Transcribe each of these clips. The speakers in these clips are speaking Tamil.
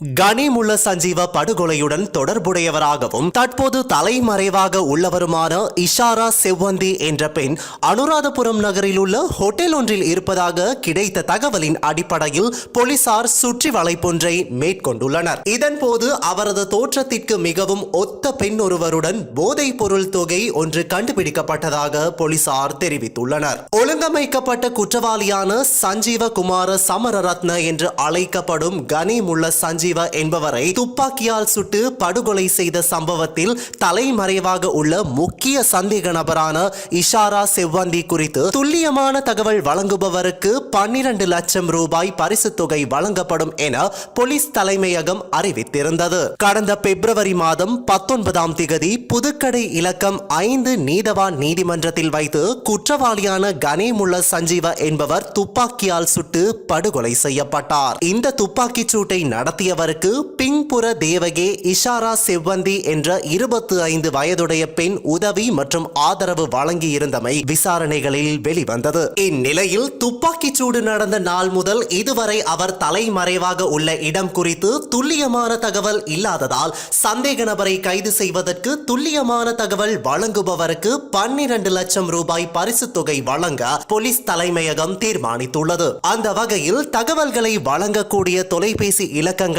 கனிமுள்ள சஞ்சீவ படுகொலையுடன் தொடர்புடையவராகவும் தற்போது தலைமறைவாக உள்ளவருமான இஷாரா செவ்வந்தி என்ற பெண் அனுராதபுரம் நகரில் உள்ள ஹோட்டல் ஒன்றில் இருப்பதாக கிடைத்த தகவலின் அடிப்படையில் போலீசார் சுற்றி வளைப்பொன்றை மேற்கொண்டுள்ளனர். இதன்போது அவரது தோற்றத்திற்கு மிகவும் ஒத்த பெண் ஒருவருடன் போதைப் பொருள் தொகை ஒன்று கண்டுபிடிக்கப்பட்டதாக போலீசார் தெரிவித்துள்ளனர். ஒழுங்கமைக்கப்பட்ட குற்றவாளியான சஞ்சீவ குமார சமரரத்ன என்று அழைக்கப்படும் கனிமுள்ள சஞ்சீவ என்பவரை துப்பாக்கியால் சுட்டு படுகொலை செய்த சம்பவத்தில் தலைமறைவாக உள்ள முக்கிய சந்தேக நபரான இஷாரா செவ்வந்தி குறித்து துல்லியமான தகவல் வழங்குபவருக்கு பன்னிரண்டு லட்சம் ரூபாய் பரிசு தொகை வழங்கப்படும் என போலீஸ் தலைமையகம் அறிவித்திருந்தது. கடந்த பிப்ரவரி மாதம் பத்தொன்பதாம் திகதி புதுக்கடை இலக்கம் ஐந்து நீதவான் நீதிமன்றத்தில் வைத்து குற்றவாளியான கனேமுள்ள சஞ்சீவ என்பவர் துப்பாக்கியால் சுட்டு படுகொலை செய்யப்பட்டார். இந்த துப்பாக்கிச் சூட்டை நடத்திய நடத்தியவருக்கு பிங்புர தேவகே இஷாரா செவ்வந்தி என்ற இருபத்தி ஐந்து வயதுடைய பெண் உதவி மற்றும் ஆதரவு வழங்கியிருந்தமை விசாரணைகளில் வெளிவந்தது. இந்நிலையில் துப்பாக்கிச் சூடு நடந்த நாள் முதல் இதுவரை அவர் தலைமறைவாக உள்ள இடம் குறித்து துல்லியமான தகவல் இல்லாததால் சந்தேக நபரை கைது செய்வதற்கு துல்லியமான தகவல் வழங்குபவருக்கு பன்னிரண்டு லட்சம் ரூபாய் பரிசுத் தொகை வழங்க போலீஸ் தலைமையகம் தீர்மானித்துள்ளது. அந்த வகையில் தகவல்களை வழங்கக்கூடிய தொலைபேசி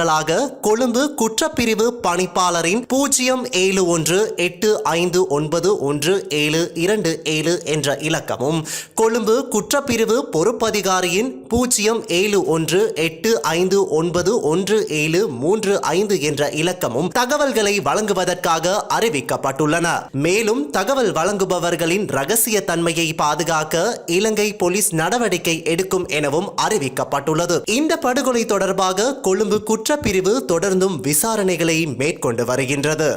நாளாக கொழும்பு குற்றப்பிரிவு பணிப்பாளரின் பூஜ்ஜியம் ஏழு ஒன்று எட்டு ஐந்து ஒன்பது ஒன்று ஏழு இரண்டு ஏழு என்ற இலக்கமும் கொழும்பு குற்றப்பிரிவு பொறுப்பதிகாரியின் பூஜ்ஜியம் ஏழு ஒன்று எட்டு ஐந்து ஒன்பது ஒன்று ஏழு மூன்று ஐந்து என்ற இலக்கமும் தகவல்களை வழங்குவதற்காக அறிவிக்கப்பட்டுள்ளன. மேலும் தகவல் வழங்குபவர்களின் ரகசிய தன்மையை பாதுகாக்க இலங்கை போலீஸ் நடவடிக்கை எடுக்கும் எனவும் அறிவிக்கப்பட்டுள்ளது. இந்த படுகொலை தொடர்பாக கொழும்பு குற்ற பிரிவு தொடர்ந்தும் விசாரணைகளை மேற்கொண்டு வருகின்றது.